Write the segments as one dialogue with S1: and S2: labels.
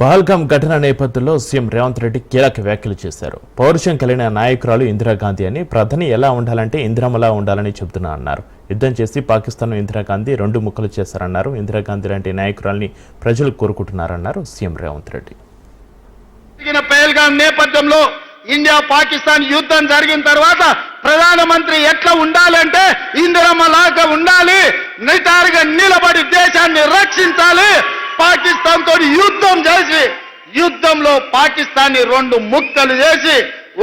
S1: పహల్గాం ఘటన నేపథ్యంలో సీఎం రేవంత్ రెడ్డి కీలక వ్యాఖ్యలు చేశారు. పౌరుషం కలిగిన నాయకురాలు ఇందిరాగాంధీ అని ప్రధాని ఎలా ఉండాలంటే ఇంద్రమలా ఉండాలని చెబుతున్నా అన్నారు. యుద్ధం చేసి పాకిస్తాన్ ఇందిరాగాంధీ రెండు ముక్కలు చేశారన్నారు. ఇందిరాగాంధీ లాంటి నాయకురాల్ని ప్రజలు కోరుకుంటున్నారన్నారు సీఎం రేవంత్ రెడ్డి.
S2: పహల్గాం నేపథ్యంలో ఇండియా పాకిస్తాన్ యుద్ధం జరిగిన తర్వాత ప్రధానమంత్రి ఎట్లా ఉండాలంటే ఇందిరమ్మలాగా ఉండాలి నిటారుగా నిలబడి దేశాన్ని రక్షించాలి పాకిస్తాన్ తోటి యుద్ధం చేసి యుద్ధంలో పాకిస్తాన్ని రెండు ముక్కలు చేసి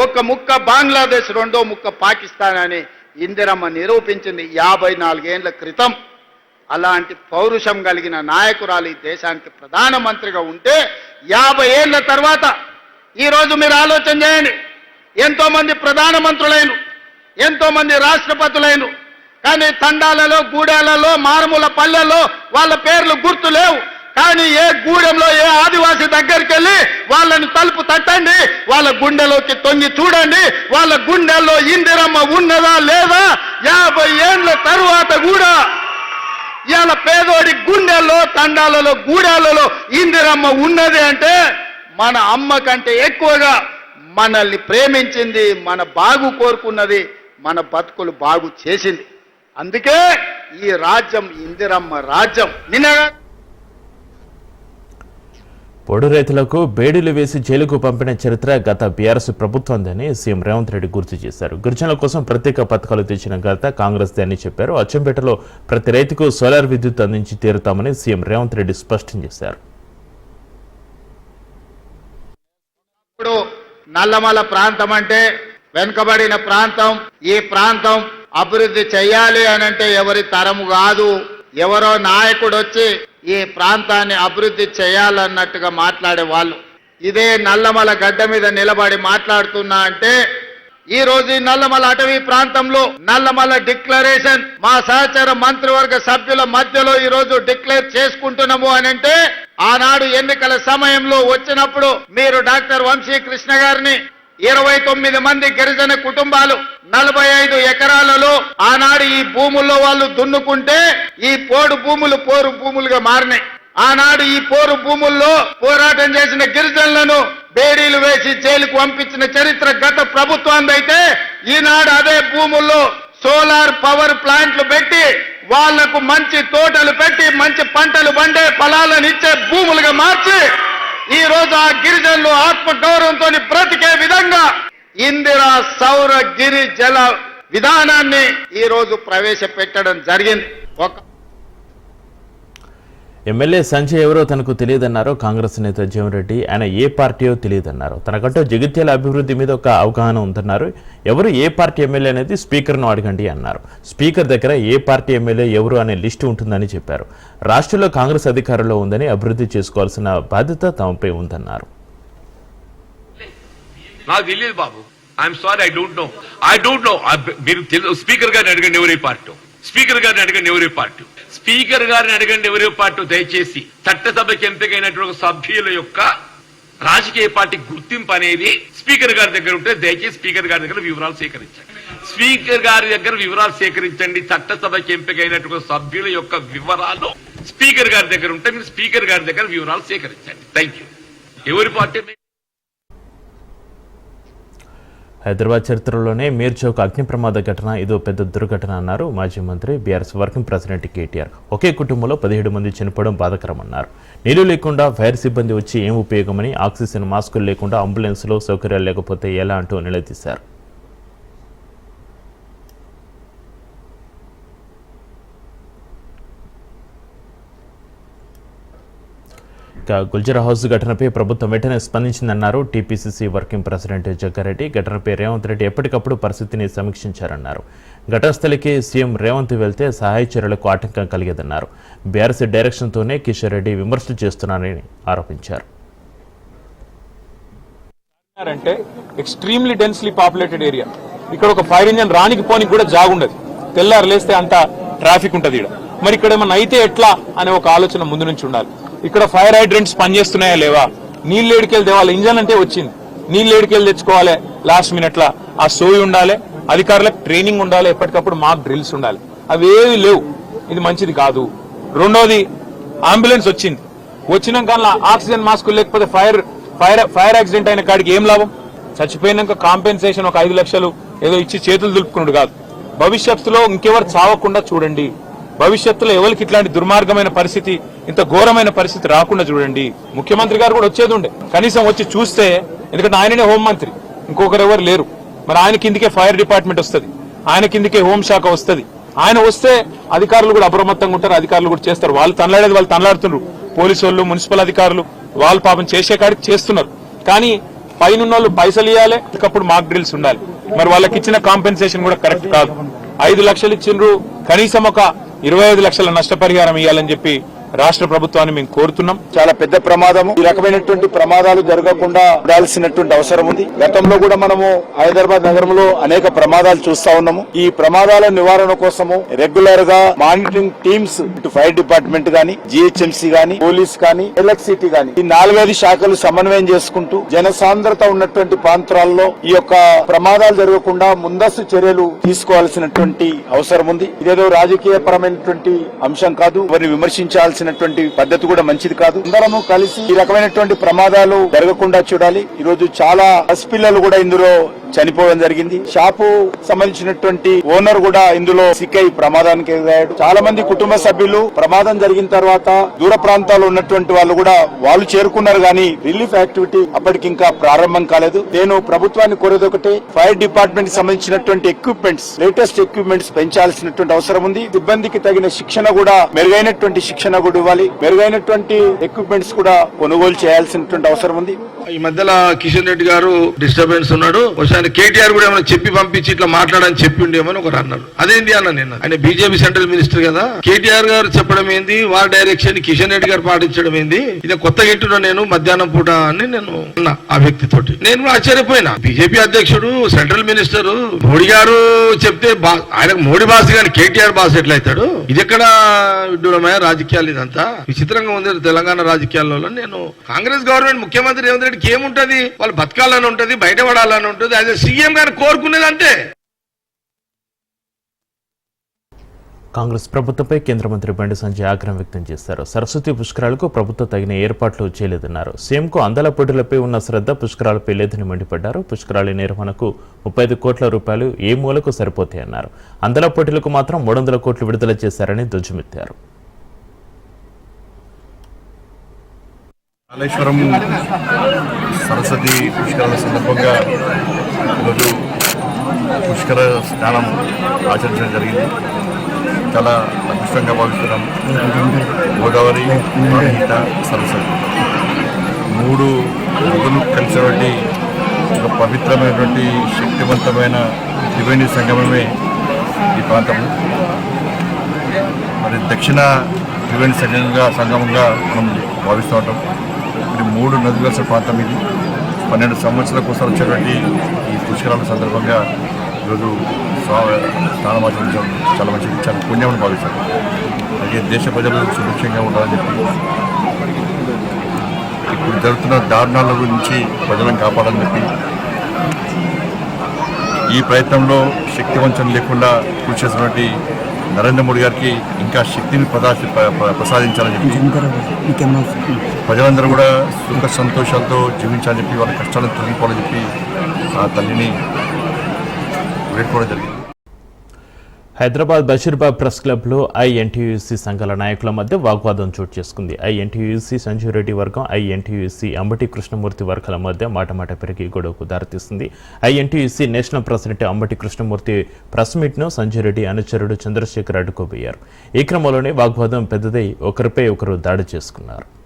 S2: ఒక ముక్క బంగ్లాదేశ్ రెండో ముక్క పాకిస్తాన్ అని ఇందిరమ్మ నిరూపించింది యాభై నాలుగేండ్ల క్రితం. అలాంటి పౌరుషం కలిగిన నాయకురాలు ఈ దేశానికి ప్రధానమంత్రిగా ఉంటే యాభై ఏళ్ళ తర్వాత ఈ రోజు మీరు ఆలోచన చేయండి. ఎంతోమంది ప్రధానమంత్రులైన ఎంతోమంది రాష్ట్రపతులైన కానీ తండాలలో గూడాలలో మారుమూల పల్లెల్లో వాళ్ళ పేర్లు గుర్తు లేవు. కానీ ఏ గూడెంలో ఏ ఆదివాసి దగ్గరికి వెళ్ళి వాళ్ళని తలుపు తట్టండి వాళ్ళ గుండెలోకి తొంగి చూడండి వాళ్ళ గుండెల్లో ఇందిరమ్మ ఉన్నదా లేదా యాభై ఏండ్ల తరువాత కూడా ఇవాళ పేదోడి గుండెల్లో తండాలలో గూడాలలో ఇందిరమ్మ ఉన్నది అంటే మన అమ్మ కంటే ఎక్కువగా మనల్ని ప్రేమించింది మన బాగు కోరుకున్నది మన బతుకులు బాగు చేసింది. అందుకే ఈ రాజ్యం ఇందిరమ్మ రాజ్యం. నిన్న
S1: పొడు రైతులకు బేడీలు వేసి జైలుకు పంపిన చరిత్ర గత బీఆర్ఎస్ ప్రభుత్వందని సీఎం రేవంత్ రెడ్డి గుర్తు చేశారు. గిరిజనుల కోసం ప్రత్యేక పథకాలు తెచ్చిన ఘనత కాంగ్రెస్ అని చెప్పారు. అచ్చంపేటలో ప్రతి రైతుకు సోలార్ విద్యుత్ అందించి తీరుతామని సీఎం రేవంత్ రెడ్డి స్పష్టం చేశారు.
S2: ఇప్పుడు నల్లమల ప్రాంతం అంటే వెనుకబడిన ప్రాంతం. ఈ ప్రాంతం అభివృద్ధి చేయాలి అని అంటే ఎవరి తరము కాదు. ఎవరో నాయకుడు వచ్చి ఈ ప్రాంతాన్ని అభివృద్ధి చేయాలన్నట్టుగా మాట్లాడే వాళ్ళు. ఇదే నల్లమల గడ్డ మీద నిలబడి మాట్లాడుతున్నా అంటే ఈ రోజు ఈ నల్లమల అటవీ ప్రాంతంలో నల్లమల డిక్లరేషన్ మా సహచర మంత్రివర్గ సభ్యుల మధ్యలో ఈ రోజు డిక్లేర్ చేసుకుంటున్నాము అని అంటే ఆనాడు ఎన్నికల సమయంలో వచ్చినప్పుడు మీరు డాక్టర్ వంశీ కృష్ణ గారిని ఇరవై తొమ్మిది మంది గిరిజన కుటుంబాలు నలభై ఐదు ఎకరాలలో ఆనాడు ఈ భూముల్లో వాళ్ళు దున్నుకుంటే ఈ పోడు భూములు పోరు భూములుగా మారినాయి. ఆనాడు ఈ పోరు భూముల్లో పోరాటం చేసిన గిరిజనులను బేడీలు వేసి జైలుకు పంపించిన చరిత్ర గత ప్రభుత్వాందైతే ఈనాడు అదే భూముల్లో సోలార్ పవర్ ప్లాంట్లు పెట్టి వాళ్ళకు మంచి తోటలు పెట్టి మంచి పంటలు పండే ఫలాలను ఇచ్చే భూములుగా మార్చి ఈ రోజు ఆ గిరిజనులు ఆత్మ గౌరవంతో బ్రతికే విధంగా ఇందిరా సౌర గిరిజల విధానాన్ని ఈ రోజు ప్రవేశపెట్టడం జరిగింది. ఒక
S1: ఎమ్మెల్యే సంజయ్ ఎవరో తనకు తెలియదన్నారో కాంగ్రెస్ నేత జీవన్రెడ్డి ఆయన ఏ పార్టీయో తెలియదన్నారు. తనకంటూ జగిత్యాల అభివృద్ధి మీద ఒక అవగాహన ఉందన్నారు. ఎవరు ఏ పార్టీ ఎమ్మెల్యే అనేది స్పీకర్ను అడగండి అన్నారు. స్పీకర్ దగ్గర ఏ పార్టీ ఎమ్మెల్యే ఎవరు అనే లిస్టు ఉంటుందని చెప్పారు. రాష్ట్రంలో కాంగ్రెస్ అధికారంలో ఉందని అభివృద్ధి చేసుకోవాల్సిన బాధ్యత తమపై ఉందన్నారు.
S3: నాకు తెలియదు బాబు. I'm sorry I don't know I don't know మీరు స్పీకర్ గారిని అడగండి ఎవరే పార్టీ స్పీకర్ గారిని అడగండి ఎవరే పార్టీ స్పీకర్ గారిని అడగండి ఎవరి పార్టీ దయచేసి. చట్టసభకి ఎంపికైనటువంటి సభ్యుల యొక్క రాజకీయ పార్టీ గుర్తింపు అనేది స్పీకర్ గారి దగ్గర ఉంటే దయచేసి స్పీకర్ గారి దగ్గర వివరాలు సేకరించండి. స్పీకర్ గారి దగ్గర వివరాలు సేకరించండి. చట్టసభకి ఎంపికైనటువంటి సభ్యుల యొక్క వివరాలు స్పీకర్ గారి దగ్గర ఉంటే మీరు స్పీకర్ గారి దగ్గర వివరాలు సేకరించండి. థ్యాంక్ యూ ఎవరి పార్టీ
S1: హైదరాబాద్ చరిత్రలోనే మీర్చౌక్ అగ్ని ప్రమాద ఘటన ఇదో పెద్ద దుర్ఘటన అన్నారు మాజీ మంత్రి బీఆర్ఎస్ వర్కింగ్ ప్రెసిడెంట్ కేటీఆర్. ఒకే కుటుంబంలో పదిహేడు మంది చనిపోవడం బాధకరమన్నారు. నీళ్ళు లేకుండా ఫైర్ సిబ్బంది వచ్చి ఏం ఉపయోగమని ఆక్సిజన్ మాస్కులు లేకుండా అంబులెన్స్లో సౌకర్యాలు లేకపోతే ఎలా అంటూ నిలదీశారు. గుల్జర్ హౌస్ ఘటనపై ప్రభుత్వం వెంటనే స్పందించిందన్నారు టీపీసీసీ వర్కింగ్ ప్రెసిడెంట్ జగ్గారెడ్డి. ఘటనపై రేవంత్ రెడ్డి ఎప్పటికప్పుడు పరిస్థితిని సమీక్షించారన్నారు. ఘటనస్థలికి సీఎం రేవంత్ వెళ్తే సహాయ చర్యలకు ఆటంకం కలిగేదన్నారు. బీఆర్సీ డైరెక్షన్తోనే కిషన్ రెడ్డి విమర్శలు చేస్తున్నారని ఆరోపించారు.
S4: అంటే ఎక్స్ట్రీమ్లీ డెన్స్లీ పాపులేటెడ్ ఏరియా. ఇక్కడ ఒక ఫైర్ ఇంజన్ రానికి పోనికి కూడా జాగుండదు. తెల్లారు లేస్తే అంత ట్రాఫిక్ ఉంటుంది ఇక్కడ మరి ఇక్కడ ఏమన్నా అయితే ఎట్లా అనే ఒక ఆలోచన ముందు నుంచి ఉండాలి. ఇక్కడ ఫైర్ హైడ్రెంట్స్ పనిచేస్తున్నాయా లేవా? నీళ్ళు ఏడికెళ్ళి తేవాలి ఇంజన్ అంటే వచ్చింది. నీళ్ళు ఏడికెళ్ళి తెచ్చుకోవాలి లాస్ట్ మినిట్ లా. ఆ సోయి ఉండాలి అధికారులకు ట్రైనింగ్ ఉండాలి ఎప్పటికప్పుడు మాకు డ్రిల్స్ ఉండాలి. అవి ఏవి లేవు. ఇది మంచిది కాదు. రెండోది అంబులెన్స్ వచ్చింది. వచ్చినాక ఆక్సిజన్ మాస్క్ లేకపోతే ఫైర్ ఫైర్ ఫైర్ యాక్సిడెంట్ అయిన కాడికి ఏం లాభం? చచ్చిపోయినాక కాంపెన్సేషన్ ఒక ఐదు లక్షలు ఏదో ఇచ్చి చేతులు దులుపుకున్నాడు కాదు. భవిష్యత్తులో ఇంకెవరు చావకుండా చూడండి. భవిష్యత్తులో ఎవరికి ఇట్లాంటి దుర్మార్గమైన పరిస్థితి ఇంత ఘోరమైన పరిస్థితి రాకుండా చూడండి. ముఖ్యమంత్రి గారు కూడా వచ్చేది ఉండే. కనీసం వచ్చి చూస్తే ఎందుకంటే ఆయననే హోంమంత్రి ఇంకొకరు ఎవరు లేరు. మరి ఆయన కిందికే ఫైర్ డిపార్ట్మెంట్ వస్తుంది. ఆయన కిందికే హోంశాఖ వస్తుంది. ఆయన వస్తే అధికారులు కూడా అప్రమత్తంగా ఉంటారు. అధికారులు కూడా చేస్తారు. వాళ్ళు తనలాడేది వాళ్ళు తనలాడుతున్నారు పోలీసు వాళ్ళు మున్సిపల్ అధికారులు వాళ్ళు పాపం చేసే కాడికి చేస్తున్నారు. కానీ పైన వాళ్ళు పైసలు ఇవ్వాలి ఒకప్పుడు మాక్ డ్రిల్స్ ఉండాలి. మరి వాళ్ళకి ఇచ్చిన కాంపెన్సేషన్ కూడా కరెక్ట్ కాదు. ఐదు లక్షలు ఇచ్చిండ్రు. కనీసం ఒక ఇరవై ఐదు లక్షల నష్టపరిహారం ఇవ్వాలని చెప్పి రాష్ట్ర ప్రభుత్వాన్ని మేము కోరుతున్నాం.
S5: చాలా పెద్ద ప్రమాదము. ఈ రకమైనటువంటి ప్రమాదాలు జరగకుండా ఉండాల్సినటువంటి అవసరం ఉంది. గతంలో కూడా మనము హైదరాబాద్ నగరంలో అనేక ప్రమాదాలు చూస్తా ఉన్నాము. ఈ ప్రమాదాల నివారణ కోసము రెగ్యులర్గా మానిటరింగ్ టీమ్స్ ఇటు ఫైర్ డిపార్ట్మెంట్ గాని జిహెచ్ఎంసీ గాని పోలీస్ కానీ ఎలక్ట్రిసిటీ గాని ఈ నాలుగైదు శాఖలు సమన్వయం చేసుకుంటూ జనసాంద్రత ఉన్నటువంటి ప్రాంతాల్లో ఈ యొక్క ప్రమాదాలు జరగకుండా ముందస్తు చర్యలు తీసుకోవాల్సినటువంటి అవసరం ఉంది. ఇదేదో రాజకీయ పరమైనటువంటి అంశం కాదు. వారిని విమర్శించాల్సిన చేసినటువంటి పద్ధతి కూడా మంచిది కాదు. అందరము కలిసి ఈ రకమైనటువంటి ప్రమాదాలు జరగకుండా చూడాలి. ఈ రోజు చాలా పసిపిల్లలు కూడా ఇందులో చనిపోవడం జరిగింది. షాపు సంబంధించినటువంటి ఓనర్ కూడా ఇందులో సిక్కై ప్రమాదానికి ఎదురయ్యాడు చాలా మంది కుటుంబ సభ్యులు ప్రమాదం జరిగిన తర్వాత దూర ప్రాంతాల్లో ఉన్నటువంటి వాళ్ళు కూడా వాళ్ళు చేరుకున్నారు కానీ రిలీఫ్ యాక్టివిటీ అప్పటికింకా ప్రారంభం కాలేదు. నేను ప్రభుత్వాన్ని కోరేది ఒకటి ఫైర్ డిపార్ట్మెంట్కి సంబంధించినటువంటి ఎక్విప్మెంట్స్ లేటెస్ట్ ఎక్విప్మెంట్స్ పెంచాల్సినటువంటి అవసరం ఉంది. సిబ్బందికి తగిన శిక్షణ కూడా మెరుగైనటువంటి శిక్షణ కూడా ఇవ్వాలి. మెరుగైనటువంటి ఎక్విప్మెంట్స్ కూడా కొనుగోలు చేయాల్సినటువంటి అవసరం ఉంది.
S6: ఈ మధ్యలో కిషన్ రెడ్డి గారు డిస్టర్బెన్స్ ఉన్నాడు. ఒకసారి కేటీఆర్ కూడా ఏమైనా చెప్పి పంపించి ఇట్లా మాట్లాడని చెప్పి ఉండేమని ఒకరు అన్నారు. అదేంటి అన్న నిన్న? ఆయన బీజేపీ సెంట్రల్ మినిస్టర్ కదా. కేటీఆర్ గారు చెప్పడం ఏంది? వారి డైరెక్షన్ కిషన్ రెడ్డి గారు పాటించడం ఏంది? ఇది కొత్త ఇంటున్నా నేను మధ్యాహ్నం పూట అని నేను అన్నా ఆ వ్యక్తితోటి నేను కూడా ఆశ్చర్యపోయినా. బీజేపీ అధ్యక్షుడు సెంట్రల్ మినిస్టర్ మోడీ గారు చెప్తే బా ఆయనకు మోడీ బాస్ కానీ కేటీఆర్ బాస్ ఎట్లయితాడు? ఇది ఎక్కడ విడ్డూరమైన రాజకీయాలు ఇదంతా విచిత్రంగా ఉంది తెలంగాణ రాజకీయాల్లో. నేను కాంగ్రెస్ గవర్నమెంట్ ముఖ్యమంత్రి రేవంత్ రెడ్డికి ఏముంటది? వాళ్ళు బతకాలని ఉంటది బయటపడాలని ఉంటది. అదే సీఎం గారు కోరుకునేది అంతే.
S1: కాంగ్రెస్ ప్రభుత్వంపై కేంద్ర మంత్రి బండి సంజయ్ ఆగ్రహం వ్యక్తం చేశారు. సరస్వతి పుష్కరాలకు ప్రభుత్వం తగిన ఏర్పాట్లు చేయలేదన్నారు. సీఎంకు అందల పోటీలపై ఉన్న శ్రద్ధ పుష్కరాలపై లేదని మండిపడ్డారు. పుష్కరాల నిర్వహణకు ముప్పై ఐదు కోట్ల రూపాయలు ఏ మూలకు సరిపోతాయన్నారు. అందల పోటీలకు మాత్రం మూడు వందల కోట్లు విడుదల చేశారని ధ్వజమెత్తారు.
S7: కాళేశ్వరం సరస్వతి పుష్కరాల సందర్భంగా ఈరోజు పుష్కర స్నానం ఆచరించడం జరిగింది. చాలా అదృష్టంగా భావిస్తున్నాం గోదావరి గీత సరస్వతి. మూడు నదులు కలిసినటువంటి ఒక పవిత్రమైనటువంటి శక్తివంతమైన త్రివేణి సంగమమే ఈ ప్రాంతము. మరి దక్షిణ త్రివేణి సంగమంగా సంగమంగా మనం భావిస్తూ ఉంటాం. మూడు నదులు కలిసిన ప్రాంతం ఇది. పన్నెండు సంవత్సరాల కోసం వచ్చేటువంటి ఈ పుష్కరాల సందర్భంగా ఈరోజు స్వా స్నానమాచరించడం చాలా మంచిది. చాలా పుణ్యమని భావిస్తాను అలాగే దేశ ప్రజలు సుభిక్షంగా ఉండాలని చెప్పి ఇప్పుడు జరుగుతున్న దారుణాల గురించి ప్రజలను కాపాడాలని చెప్పి ఈ ప్రయత్నంలో శక్తివంచన లేకుండా కృషి చేసినటువంటి నరేంద్ర మోడీ గారికి ఇంకా శక్తిని ప్రదా- ప్రసాదించాలని చెప్పి ప్రజలందరూ కూడా సుఖ సంతోషాలతో జీవించాలని చెప్పి వాళ్ళ కష్టాలను తొలగిపోవాలని చెప్పి ఆ తల్లిని వేడుకోవడం జరిగింది.
S1: హైదరాబాద్ బషీర్బాబ్ ప్రెస్ క్లబ్లో ఐఎన్టీయూసీ సంఘాల నాయకుల మధ్య వాగ్వాదం చోటు చేసుకుంది. ఐఎన్టీయూసీ సంజీరెడ్డి వర్గం ఐఎన్టీయూసీ అంబటి కృష్ణమూర్తి వర్గాల మధ్య మాటమాట పెరిగి గొడవకు దారితీస్తుంది INTUC national president Ambati Krishnamurthy press మీట్ను Sanjay Reddy అనుచరుడు చంద్రశేఖర్ అడ్డుకోబోయారు. ఈ క్రమంలోనే వాగ్వాదం పెద్దదై ఒకరిపై ఒకరు దాడి చేసుకున్నారు.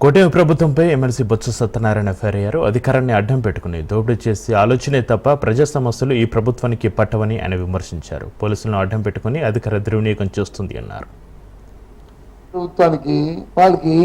S1: కూటమి ప్రభుత్వంపై ఎమ్మెల్సీ బొత్స సత్యనారాయణ ఫైర్ అయ్యారు అధికారాన్ని అడ్డం పెట్టుకుని దోపిడీ చేసి ఆలోచనే తప్ప ప్రజా సమస్యలు ఈ ప్రభుత్వానికి పట్టవని ఆయన విమర్శించారు. పోలీసులను అడ్డం పెట్టుకుని అధికార దుర్వినియోగం చేస్తుంది అన్నారు.
S8: ప్రభుత్వానికి వాళ్ళకి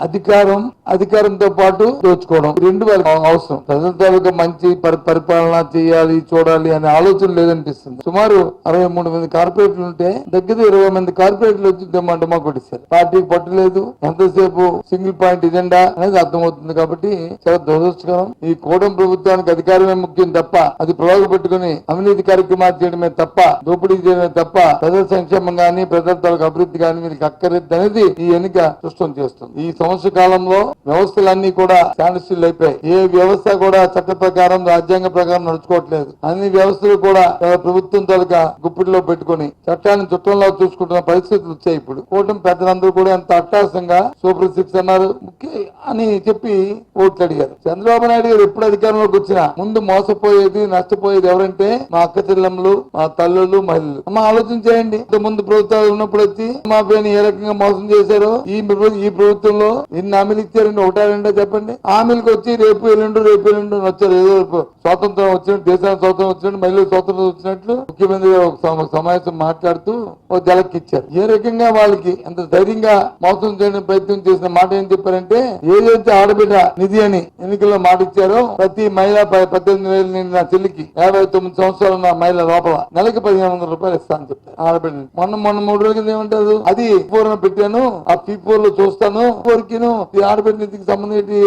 S8: అధికారం అధికారంతో పాటు దోచుకోవడం. రెండు వాళ్ళకి అవసరం. ప్రజల తాలూకా మంచి పరి- పరిపాలన చేయాలి చూడాలి అనే ఆలోచన లేదనిపిస్తుంది. సుమారు అరవై మూడు మంది కార్పొరేట్లు ఉంటే దగ్గర ఇరవై మంది కార్పొరేట్లు వచ్చి డిమాండ్ మాకు కొట్టిస్తారు పార్టీకి పట్టలేదు. ఎంతసేపు సింగిల్ పాయింట్ ఎజెండా అనేది అర్థమవుతుంది కాబట్టి చాలా దురదృష్టకరం. ఈ కూడం ప్రభుత్వానికి అధికారమే ముఖ్యం తప్ప అది ప్రలోభ పెట్టుకుని అవినీతి కార్యక్రమాలు చేయడమే తప్ప దోపిడీ చేయడమే తప్ప ప్రజల సంక్షేమం గానీ ప్రజల తాలూకు అభివృద్ధి గానీ వీరికి అక్కర్లేదు అనేది ఈ ఎన్నిక స్పష్టం చేస్తుంది. ఈ సంవత్సర కాలంలో వ్యవస్థలన్నీ కూడా స్టాండ్ అయిపోయాయి. ఏ వ్యవస్థ కూడా చట్ట ప్రకారం రాజ్యాంగ ప్రకారం నడుచుకోవట్లేదు. అన్ని వ్యవస్థలు కూడా ప్రభుత్వం తాలూకా గుప్పిడిలో పెట్టుకుని చట్టాన్ని చుట్టంలో చూసుకుంటున్న పరిస్థితులు వచ్చాయి ఇప్పుడు. కూటమి పెద్దలందరూ కూడా ఎంత అట్టాసంగా సూపర్ సిక్స్ అన్నారు. ముఖ్య అని చెప్పి ఓట్లు అడిగారు. చంద్రబాబు నాయుడు గారు ఎప్పుడు అధికారంలోకి వచ్చినా ముందు మోసపోయేది నష్టపోయేది ఎవరంటే మా అక్క చెల్లెమ్మలు మా తల్లులు మహిళలు. అమ్మ ఆలోచన చేయండి. ముందు ప్రభుత్వాలు ఉన్నప్పుడు వచ్చి మా పైన ఏ రకంగా మోసం చేశారో ఈ ఈ ప్రభుత్వంలో ఎన్ని హామీలు ఇచ్చారండి ఒకటా రెండో చెప్పండి. హామీలకు వచ్చి రేపు ఎల్లుండు రేపు ఎల్లుండు అని వచ్చారు. ఏదో స్వాతంత్రం వచ్చినట్టు దేశానికి స్వాతంత్రం వచ్చినట్టు మళ్ళీ స్వాతంత్రం వచ్చినట్లు ముఖ్యమంత్రి ఒక సమావేశం మాట్లాడుతూ ఓ జలక్కిచ్చారు ఏ రకంగా వాళ్ళకి ఎంత ధైర్యంగా మోసం చేయడానికి ప్రయత్నం చేసిన మాట ఏం చెప్పారంటే ఏదైతే ఆడబిడ్డ నిధి అని ఎన్నికల్లో మాట ఇచ్చారో ప్రతి మహిళ ప- పద్దెనిమిది వేలు నిండిన నా చెల్లికి యాభై తొమ్మిది సంవత్సరాలు ఉన్న మహిళ లోపల నెలకి పదిహేను వందల రూపాయలు ఇస్తాను చెప్పారు. ఆడబిడ్డ మొన్న మొన్న మూడు రోజుల కింద ఏమంటారు? అది పూర్ణ పెట్టాను ఆ పీ లో చూస్తాను. ఫోర్కిను ఈ ఆడబిడ్డ నిధికి సంబంధించి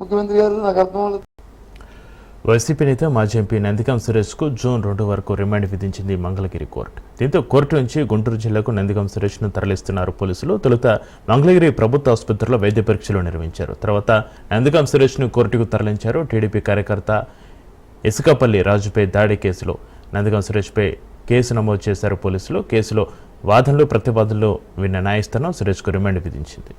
S8: ముఖ్యమంత్రి గారు నాకు అర్థం అవ్వలేదు.
S1: వైసీపీ నేత మాజీ ఎంపీ నందికం సురేష్కు జూన్ రెండు వరకు రిమాండ్ విధించింది మంగళగిరి కోర్టు. దీంతో కోర్టు నుంచి గుంటూరు జిల్లాకు నందికం సురేష్ను తరలిస్తున్నారు పోలీసులు. తొలుత మంగళగిరి ప్రభుత్వ ఆసుపత్రిలో వైద్య పరీక్షలు నిర్వహించారు. తర్వాత నందికం సురేష్ను కోర్టుకు తరలించారు టీడీపీ కార్యకర్త ఇసుకపల్లి రాజుపై దాడి కేసులో. నందికం సురేష్పై కేసు నమోదు చేశారు పోలీసులు. కేసులో వాదనలు ప్రతివాదనలు విన్న న్యాయస్థానం సురేష్కు రిమాండ్ విధించింది.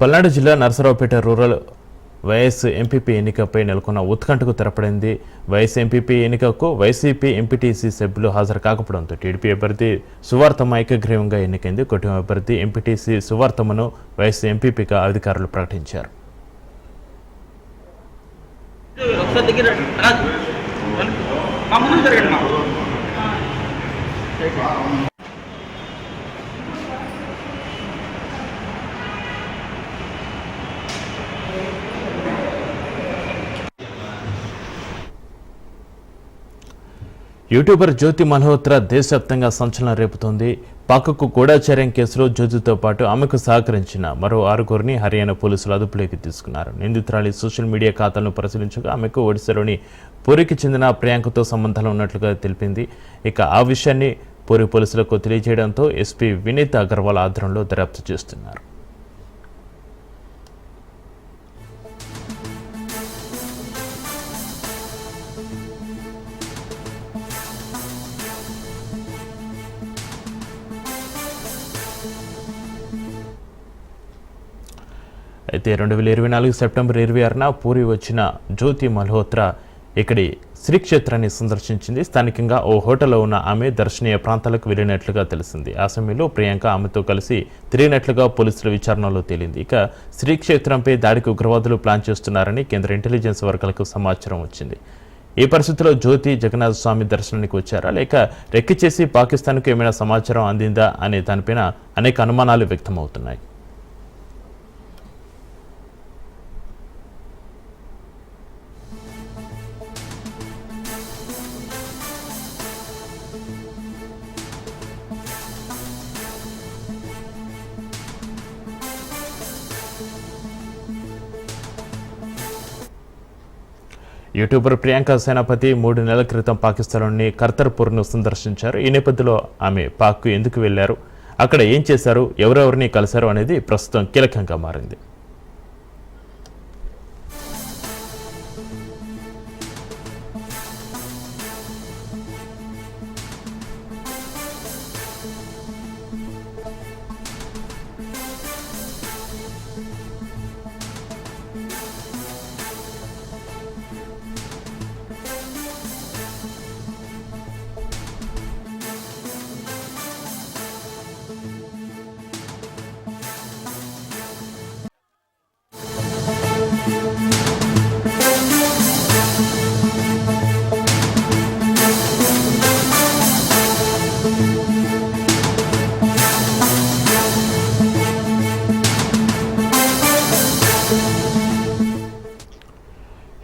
S1: పల్నాడు జిల్లా నరసరావుపేట రూరల్ వైఎస్ ఎంపీపీ ఎన్నికపై నెలకొన్న ఉత్కంఠకు తెరపడింది. వైఎస్ ఎంపీపీ ఎన్నికకు వైసీపీ ఎంపీటీసీ సభ్యులు హాజరు కాకపోవడంతో టీడీపీ అభ్యర్థి సువార్తమ్మ ఏకగ్రీవంగా ఎన్నికైంది. కుటుంబ అభ్యర్థి ఎంపీటీసీ సువార్తమ్మను వైఎస్ ఎంపీపీగా అధికారులు ప్రకటించారు
S9: ఒకసారి దగ్గర రాజు మా ముందు జరగండి మా
S1: యూట్యూబర్ జ్యోతి మల్హోత్రా దేశవ్యాప్తంగా సంచలనం రేపుతోంది. పాకకు గూఢాచార్యం కేసులో జ్యోతితో పాటు ఆమెకు సహకరించిన మరో ఆరుగురిని హర్యానా పోలీసులు అదుపులోకి తీసుకున్నారు. నిందితురాలి సోషల్ మీడియా ఖాతాలను పరిశీలించగా ఆమెకు ఒడిశాలోని పూరికి చెందిన ప్రియాంకతో సంబంధాలు ఉన్నట్లుగా తెలిపింది. ఇక ఆ విషయాన్ని పూరి పోలీసులకు తెలియజేయడంతో ఎస్పీ వినీత్ అగర్వాల్ ఆధ్వర్యంలో దర్యాప్తు చేస్తున్నారు. అయితే రెండు వేల ఇరవై నాలుగు సెప్టెంబర్ ఇరవై ఆరున పూరి వచ్చిన జ్యోతి మల్హోత్రా ఇక్కడి శ్రీక్షేత్రాన్ని సందర్శించింది. స్థానికంగా ఓ హోటల్లో ఉన్న ఆమె దర్శనీయ ప్రాంతాలకు వెళ్ళినట్లుగా తెలిసింది. ఆ సమయంలో ప్రియాంక ఆమెతో కలిసి తిరిగినట్లుగా పోలీసుల విచారణలో తేలింది. ఇక శ్రీక్షేత్రంపై దాడికి ఉగ్రవాదులు ప్లాన్ చేస్తున్నారని కేంద్ర ఇంటెలిజెన్స్ వర్గాలకు సమాచారం వచ్చింది. ఈ పరిస్థితిలో జ్యోతి జగన్నాథ స్వామి దర్శనానికి వచ్చారా? లేక రెక్కి చేసి పాకిస్తాన్కు ఏమైనా సమాచారం అందిందా? అనే దానిపైన అనేక అనుమానాలు వ్యక్తమవుతున్నాయి. యూట్యూబర్ ప్రియాంక సేనాపతి మూడు నెలల క్రితం పాకిస్తాన్లోని కర్తర్పూర్ను సందర్శించారు. ఈ నేపథ్యంలో ఆమె పాక్కు ఎందుకు వెళ్ళారు అక్కడ ఏం చేశారు? ఎవరెవరిని కలిశారు అనేది ప్రస్తుతం కీలకంగా మారింది.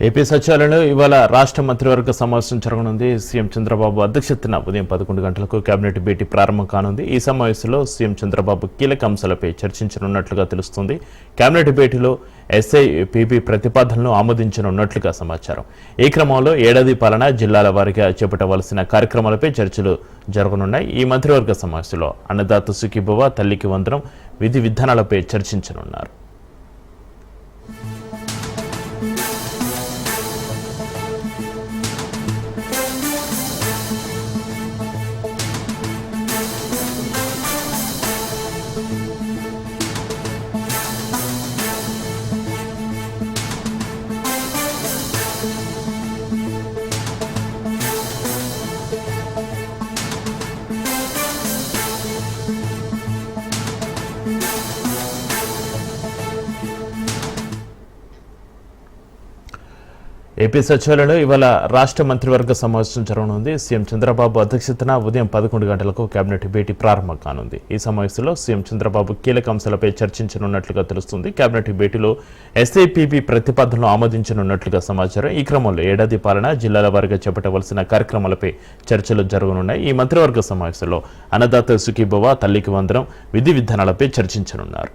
S1: ఏపీ సచివాలయంలో ఇవాళ రాష్ట్ర మంత్రివర్గ సమావేశం జరగనుంది. సీఎం చంద్రబాబు అధ్యక్షతన ఉదయం పదకొండు గంటలకు కేబినెట్ భేటీ ప్రారంభం కానుంది. ఈ సమావేశంలో సీఎం చంద్రబాబు కీలక అంశాలపై చర్చించనున్నట్లుగా తెలుస్తుంది. కేబినెట్ భేటీలో ఎస్ఐ పీపీ ప్రతిపాదనలు ఆమోదించనున్నట్లుగా సమాచారం. ఈ క్రమంలో ఏడాది పాలన జిల్లాల వారిగా చేపట్టవలసిన కార్యక్రమాలపై చర్చలు జరగనున్నాయి. ఈ మంత్రివర్గ సమావేశంలో అన్నదాత సుఖీభవ తల్లికి వందనం విధి విధానాలపై చర్చించనున్నారు. ఏపీ సచివాలయంలో ఇవాళ రాష్ట్ర మంత్రివర్గ సమావేశం జరగనుంది. సీఎం చంద్రబాబు అధ్యక్షతన ఉదయం పదకొండు గంటలకు కేబినెట్ భేటీ ప్రారంభం కానుంది ఈ సమావేశంలో సీఎం చంద్రబాబు కీలక అంశాలపై చర్చించనున్నట్లుగా తెలుస్తుంది. కేబినెట్ భేటీలో ఎస్ఐపిబి ప్రతిపాదనలు ఆమోదించనున్నట్లుగా సమాచారం. ఈ క్రమంలో ఏడాది పాలన జిల్లాల వారిగా చేపట్టవలసిన కార్యక్రమాలపై చర్చలు జరగనున్నాయి. ఈ మంత్రివర్గ సమావేశంలో అన్నదాత సుఖీభవ తల్లికి వందనం విధి విధానాలపై చర్చించనున్నారు.